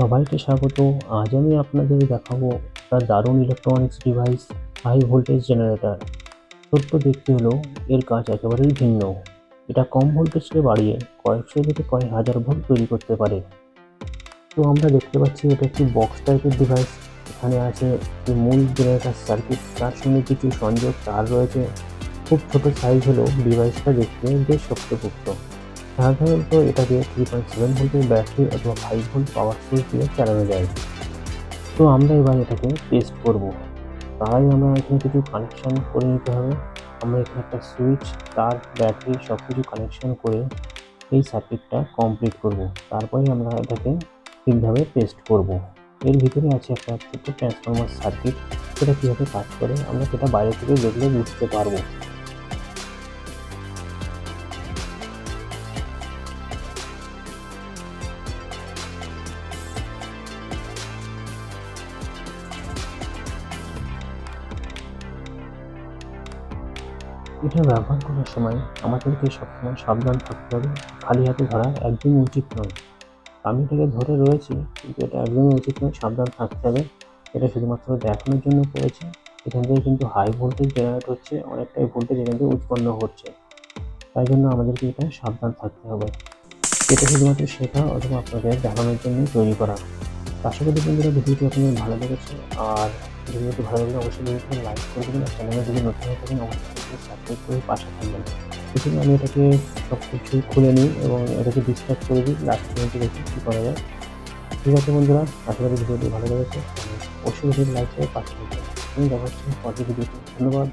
সবাইকে স্বাগত। আজ আমি আপনাদের দেখাবো একটা দারুণ electronics device high voltage generator ছোট্ট দেখতে হলেও এর কাজ একেবারেই ভিন্ন। এটা কম ভোল্টেজকে বাড়িয়ে কয়েকশো থেকে কয়েক হাজার ভোল্ট তৈরি করতে পারে। তো আমরা দেখতে পাচ্ছি এটা একটি বক্স টাইপের ডিভাইস এখানে আছে মূল জেনারেটার সার্কিট তার সঙ্গে কিছু সংযোগ তার রয়েছে। খুব ছোট সাইজ হলেও ডিভাইসটা দেখতে বেশ শক্তপোক্ত সাধারণত এটাকে থ্রি পয়েন্ট সেভেন ভোল্টের ব্যাটারি অথবা ফাইভ ভোল্ট পাওয়ার সোর্স দিয়ে চালানো যায়। তো আমরা এবার এটাকে টেস্ট করব। তার আগে আমরা এখানে কিছু কানেকশন করে নিতে হবে। আমরা এখানে একটা সুইচ তার ব্যাটারি সব কিছু কানেকশন করে এই সার্কিটটা কমপ্লিট করব। তারপরে আমরা এটাকে ঠিকভাবে টেস্ট করব। এর ভিতরে আছে একটা ছোট্ট ট্রান্সফরমার সার্কিট সেটা কীভাবে কাজ করে, আমরা সেটা বাইরে থেকে দেখলে বুঝতে পারব। এটা ব্যবহার করার সময় আমাদেরকে সবসময় সাবধান থাকতে হবে। খালি হাতে ধরা একদমই উচিত নয়। আমি এটাকে ধরে রয়েছি, কিন্তু এটা একদমই উচিত নয়। সাবধান থাকতে হবে। এটা শুধুমাত্র দেখানোর জন্য করেছে। এখান থেকে কিন্তু হাই ভোল্টেজ জেনারেট হচ্ছে, অনেকটাই ভোল্টেজ এখান থেকে উৎপন্ন হচ্ছে। তাই জন্য আমাদেরকে এটা সাবধান থাকতে হবে। এটা শুধুমাত্র শেখা অথবা আপনাদের দেখানোর জন্যই তৈরি করা। আশা করি বন্ধুরা ভিডিওটি আপনাদের ভালো লেগেছে আর ভিডিওটি ভালো লাগলে অবশ্যই ভিডিওটি লাইক করে দেবেন আর চ্যানেলে যদি নতুন হয়ে থাকেন অবশ্যই সাবস্ক্রাইব করে পাশে থাকবেন এজন্য আমি এটাকে সব কিছু খুলে নিই এবং এটাকে ডিসকাস করে দিই লাস্ট পর্যন্ত দেখি কী করা যায় ঠিক আছে বন্ধুরা আশা করি ভিডিওটি ভালো লেগেছে অবশ্যই ভিডিওটি লাইক করে পাশে থাকবেন আমি দেখা হচ্ছে পরের ভিডিওতে ধন্যবাদ